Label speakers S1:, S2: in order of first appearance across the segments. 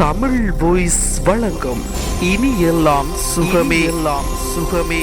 S1: Tamil voice வழங்கும் இனி எல்லாம் சுகமே. எல்லாம் சுகமே.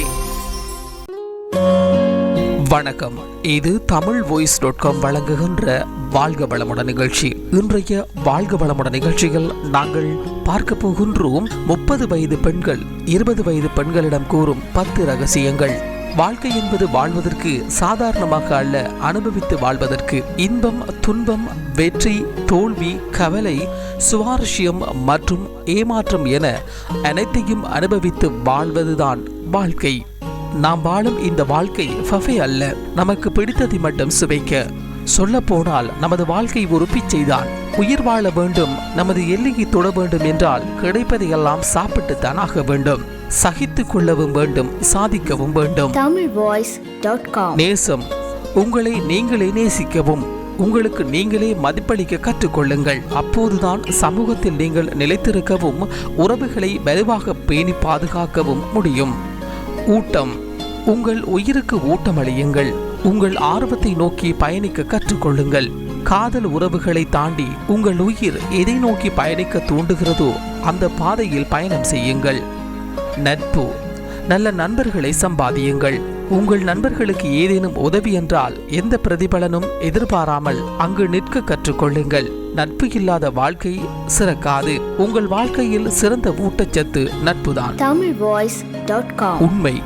S1: வணக்கம். இது தமிழ் வாய்ஸ் டாட் காம் வழங்குகின்ற வாழ்க வளமுடன் நிகழ்ச்சி. இன்றைய வாழ்க வளமுடன் நிகழ்ச்சியில் நாங்கள் பார்க்க போகின்றோம் முப்பது வயது பெண்கள் இருபது வயது பெண்களிடம் கூறும் பத்து ரகசியங்கள். வாழ்க்கை என்பது வாழ்வதற்கு சாதாரணமாக அல்ல அனுபவித்து வாழ்வதற்கு. இன்பம் துன்பம் வெற்றி தோல்வி கவலை சுவாரஸ்யம் மற்றும் ஏமாற்றம் என அனைத்தையும் அனுபவித்து வாழ்வதுதான் வாழ்க்கை. நாம் வாழும் இந்த வாழ்க்கை ஃபஃபே அல்ல நமக்கு பிடித்ததை மட்டும் சுவைக்க. சொல்ல போனால் நமது வாழ்க்கை ஒரு பிச்சைதான். உயிர் வாழ வேண்டும் நமது எல்லையை தொட வேண்டும் என்றால் கிடைப்பதையெல்லாம் சாப்பிட்டுத்தான் ஆக வேண்டும். சகித்துக் கொள்ளவும் வேண்டும் சாதிக்கவும் வேண்டும். நேசம் உங்களை நீங்களே நேசிக்கவும் உங்களுக்கு நீங்களே மதிப்பளிக்க கற்றுக்கொள்ளுங்கள். அப்போதுதான் சமூகத்தில் நீங்கள் நிலைத்திருக்கவும் உறவுகளை வலுவாக பேணி பாதுகாக்கவும் முடியும். ஊட்டம் உங்கள் உயிருக்கு ஊட்டமளியுங்கள். உங்கள் ஆர்வத்தை நோக்கி பயணிக்க கற்றுக்கொள்ளுங்கள். காதல் உறவுகளை தாண்டி உங்கள் உயிர் எதை நோக்கி பயணிக்க தூண்டுகிறதோ அந்த பாதையில் பயணம் செய்யுங்கள். நட்பு. நல்ல நண்பர்களை சம்பாதியுங்கள். உங்கள் நண்பர்களுக்கு ஏதேனும் உதவி என்றால் எந்த பிரதிபலனும் எதிர்பாராமல் அங்கு நிற்க கற்றுக்கொள்ளுங்கள். நட்பு இல்லாத வாழ்க்கை சிறக்காது. உங்கள் வாழ்க்கையில் சிறந்த ஊட்டச்சத்து நட்புதான். உண்மை.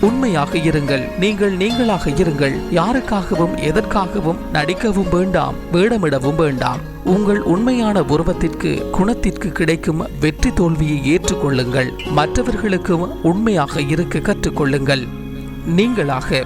S1: உண்மையாக இருங்கள். நீங்கள் நீங்களாக இருங்கள். யாருக்காகவும் எதற்காகவும் நடிக்கவும் வேண்டாம் வேடமிடவும் வேண்டாம். உங்கள் உண்மையான உருவத்திற்கு குணத்திற்கு கிடைக்கும் வெற்றி தோல்வியை ஏற்றுக்கொள்ளுங்கள். மற்றவர்களுக்கும் உண்மையாக இருக்க கற்றுக்கொள்ளுங்கள். நீங்களாக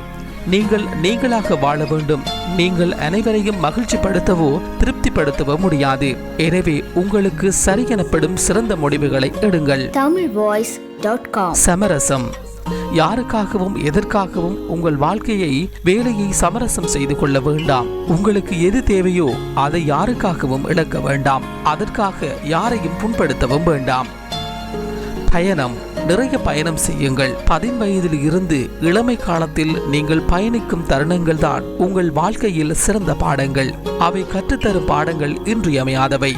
S1: நீங்கள் நீங்களாக வாழ வேண்டும். நீங்கள் அனைவரையும் மகிழ்ச்சிப்படுத்தவோ திருப்திப்படுத்தவோ முடியாது. எனவே உங்களுக்கு சரி எனப்படும் சிறந்த முடிவுகளை எடுங்கள்.
S2: tamilvoice.com
S1: சமரசம். யாருக்காகவும் எதற்காகவும் உங்கள் வாழ்க்கையை வேலையை சமரசம் செய்து கொள்ள வேண்டாம். உங்களுக்கு எது தேவையோ அதை யாருக்காகவும் இழக்க வேண்டாம். அதற்காக யாரையும் புண்படுத்தவும் வேண்டாம். பயணம் நிறைய பயணம் செய்யுங்கள். பதின் வயதில் இருந்து இளமை காலத்தில் நீங்கள் பயணிக்கும் தருணங்கள் தான் உங்கள் வாழ்க்கையில் சிறந்த பாடங்கள். அவை கற்றுத்தரும் பாடங்கள் இன்றியமையாதவை.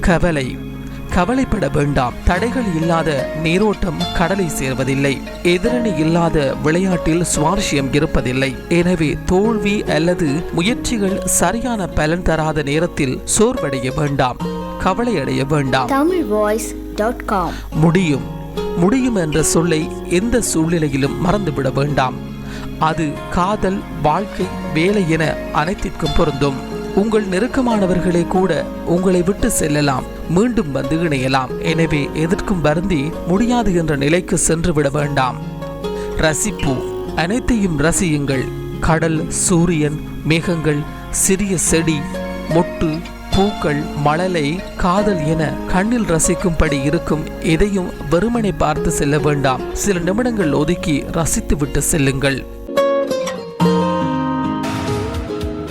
S1: கவலை கவலைப்பட வேண்டாம். தடைகள் இல்லாத நீரோட்டம் கடலை சேர்வதில்லை. எதிரணி இல்லாத விளையாட்டில் சுவாரஸ்யம் இருப்பதில்லை. எனவே தோல்வி அல்லது முயற்சிகள் சரியான பலன் தராத நேரத்தில் சோர்வடைய வேண்டாம். கவலையடைய வேண்டாம்.
S2: tamilvoice.com
S1: முடியும். முடியும் என்ற சொல்லை எந்த சூழ்நிலையிலும் மறந்துவிட வேண்டாம். அது காதல் வாழ்க்கை வேலை என அனைத்திற்கும் பொருந்தும். உங்கள் நெருக்கமானவர்களே கூட உங்களை விட்டு செல்லலாம் மீண்டும் வந்து இணையலாம். எனவே எதற்கும் வருந்தி முடியாது என்ற நிலைக்கு சென்று விட வேண்டாம். ரசிப்பு அனைத்தையும் ரசியுங்கள். கடல் சூரியன் மேகங்கள் சிறிய செடி மொட்டு பூக்கள் மழலை காதல் என கண்ணில் ரசிக்கும்படி இருக்கும் எதையும் வெறுமனை பார்த்து செல்ல வேண்டாம். சில நிமிடங்கள் ஒதுக்கி ரசித்துவிட்டு செல்லுங்கள்.